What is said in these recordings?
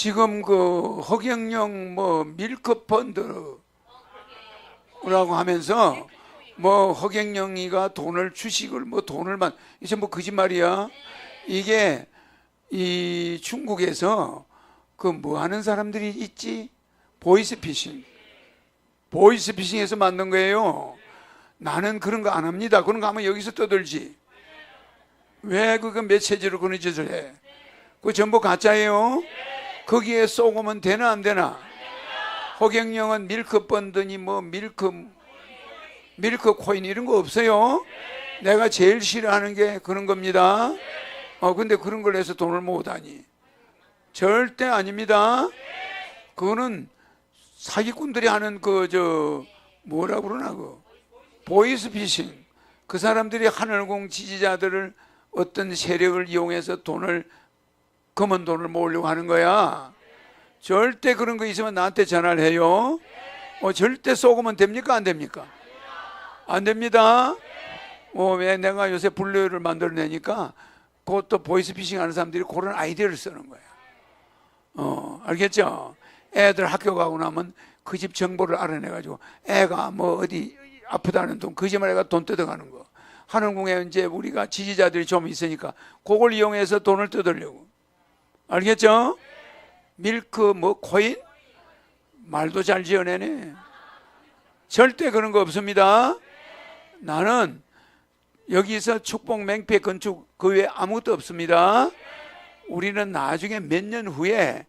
지금 그 허경영 뭐 밀크펀드라고 하면서 뭐 허경영이가 돈을 주식을 뭐 돈을 만 이제 뭐 거짓말이야. 이게 이 중국에서 그 뭐 하는 사람들이 있지? 보이스피싱. 보이스피싱에서 만든 거예요. 나는 그런 거 안 합니다. 그런 거 하면 여기서 떠들지. 왜 그거 메시지로 그런 짓을 해? 그거 전부 가짜예요. 거기에 쏘고면 되나 안 되나? 허경영은 밀크 번더니 뭐 밀크 밀크 코인 이런 거 없어요. 내가 제일 싫어하는 게 그런 겁니다. 어 근데 그런 걸 해서 돈을 모으다니 절대 아닙니다. 그거는 사기꾼들이 하는 그 저 뭐라 그러나 그 보이스 피싱 그 사람들이 하늘공 지지자들을 어떤 세력을 이용해서 돈을 검은 돈을 모으려고 하는 거야. 절대 그런 거 있으면 나한테 전화를 해요. 어, 절대 쏘고면 됩니까? 안 됩니까? 안 됩니다. 어, 왜 내가 요새 분류를 만들어내니까 그것도 보이스피싱 하는 사람들이 그런 아이디어를 쓰는 거야. 어, 알겠죠? 애들 학교 가고 나면 그 집 정보를 알아내가지고 애가 뭐 어디 아프다는 돈, 거짓말 애가 돈 뜯어가는 거. 하늘궁에 이제 우리가 지지자들이 좀 있으니까 그걸 이용해서 돈을 뜯으려고. 알겠죠? 밀크 뭐 코인? 말도 잘 지어내네. 절대 그런 거 없습니다. 나는 여기서 축복 맹패 건축 그 외에 아무것도 없습니다. 우리는 나중에 몇 년 후에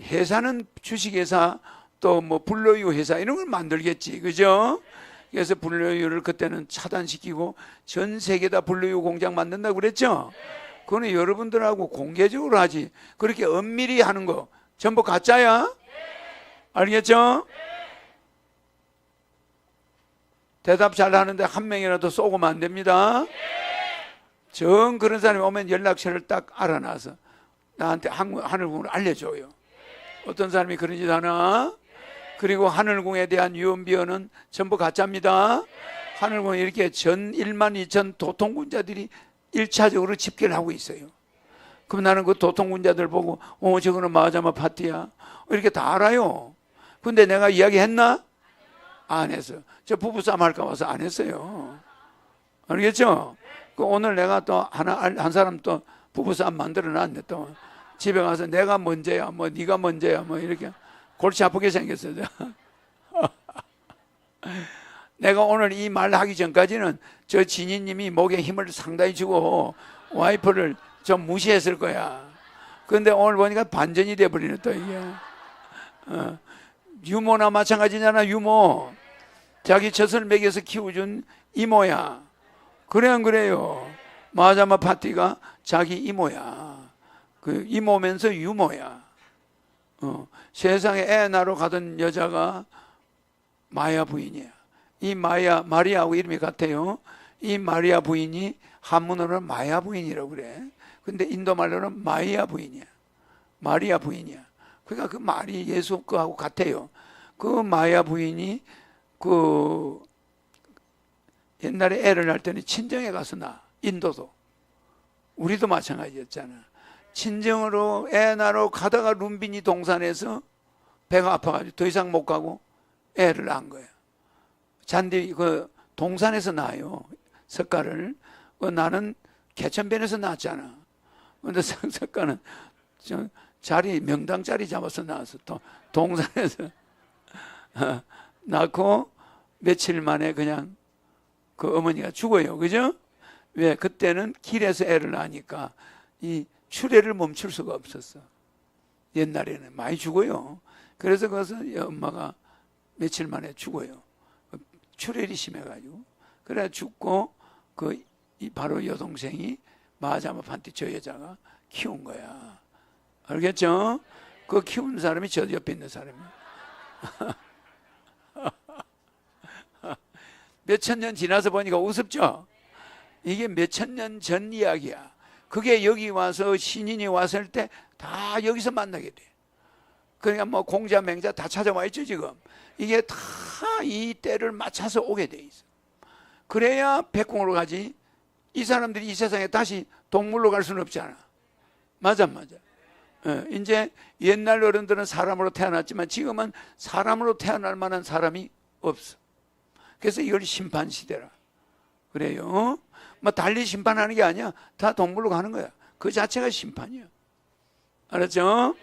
회사는 주식회사 또 뭐 불로유 회사 이런 걸 만들겠지. 그죠? 그래서 불로유를 그때는 차단시키고 전 세계 다 불로유 공장 만든다고 그랬죠? 그거는 여러분들하고 공개적으로 하지. 그렇게 엄밀히 하는 거 전부 가짜야? 알겠죠? 대답 잘 하는데 한 명이라도 쏘고면 안 됩니다. 정 그런 사람이 오면 연락처를 딱 알아놔서 나한테 한- 하늘궁을 알려줘요. 어떤 사람이 그런 짓 하나? 그리고 하늘궁에 대한 유언비어는 전부 가짜입니다. 하늘궁에 이렇게 전 1만 2천 도통군자들이 1차적으로 집계를 하고 있어요. 그럼 나는 그 도통군자들 보고 어 저거는 마자마 파티야 이렇게 다 알아요. 근데 내가 이야기했나? 안 했어요. 저 부부싸움 할까 봐서 안 했어요. 알겠죠? 그 오늘 내가 또 하나 알- 한 사람 또 부부싸움 만들어 놨네 또 집에 가서 내가 먼저야 뭐 네가 먼저야 뭐 이렇게 골치 아프게 생겼어요. 내가 오늘 이 말 하기 전까지는 저 진희님이 목에 힘을 상당히 주고 와이프를 좀 무시했을 거야. 근데 오늘 보니까 반전이 돼버리네 또 이게. 어. 유모나 마찬가지잖아 유모. 자기 젖을 먹여서 키워준 이모야. 그래 안 그래요? 마자마 파티가 자기 이모야. 그 이모면서 유모야. 어, 세상에 애 낳으러 가던 여자가 마야 부인이야. 이 마야 마리아하고 이름이 같아요. 이 마리아 부인이 한문으로는 마야 부인이라고 그래. 근데 인도 말로는 마이야 부인이야. 마리아 부인이야. 그러니까 그 말이 예수 거하고 같아요. 그 마야 부인이 그 옛날에 애를 낳을 때는 친정에 가서 나 인도도 우리도 마찬가지였잖아. 친정으로 애 낳으러 가다가 룸비니 동산에서 배가 아파가지고 더 이상 못 가고 애를 낳은 거야. 잔디 그 동산에서 낳아요. 석가를 그 나는 개천변에서 낳았잖아. 근데 석가는 저 자리 명당 자리 잡아서 낳았어. 또 동산에서 어, 낳고 며칠 만에 그냥 그 어머니가 죽어요. 그죠? 왜? 그때는 길에서 애를 낳으니까 이 출애를 멈출 수가 없었어. 옛날에는 많이 죽어요. 그래서 이 엄마가 며칠 만에 죽어요. 출혈이 심해가지고. 그래 죽고 그이 바로 여동생이 마자마 판티 저 여자가 키운 거야. 알겠죠? 그 키운 사람이 저 옆에 있는 사람이야. 몇천 년 지나서 보니까 우습죠? 이게 몇천 년 전 이야기야. 그게 여기 와서 신인이 왔을 때 다 여기서 만나게 돼. 그러니까 뭐 공자 맹자 다 찾아와 있죠 지금. 이게 다 이 때를 맞춰서 오게 돼 있어. 그래야 백공으로 가지. 이 사람들이 이 세상에 다시 동물로 갈 수는 없잖아. 맞아 맞아. 예, 이제 옛날 어른들은 사람으로 태어났지만 지금은 사람으로 태어날 만한 사람이 없어. 그래서 이걸 심판 시대라. 그래요. 뭐 달리 심판하는 게 아니야. 다 동물로 가는 거야. 그 자체가 심판이야. 알았죠?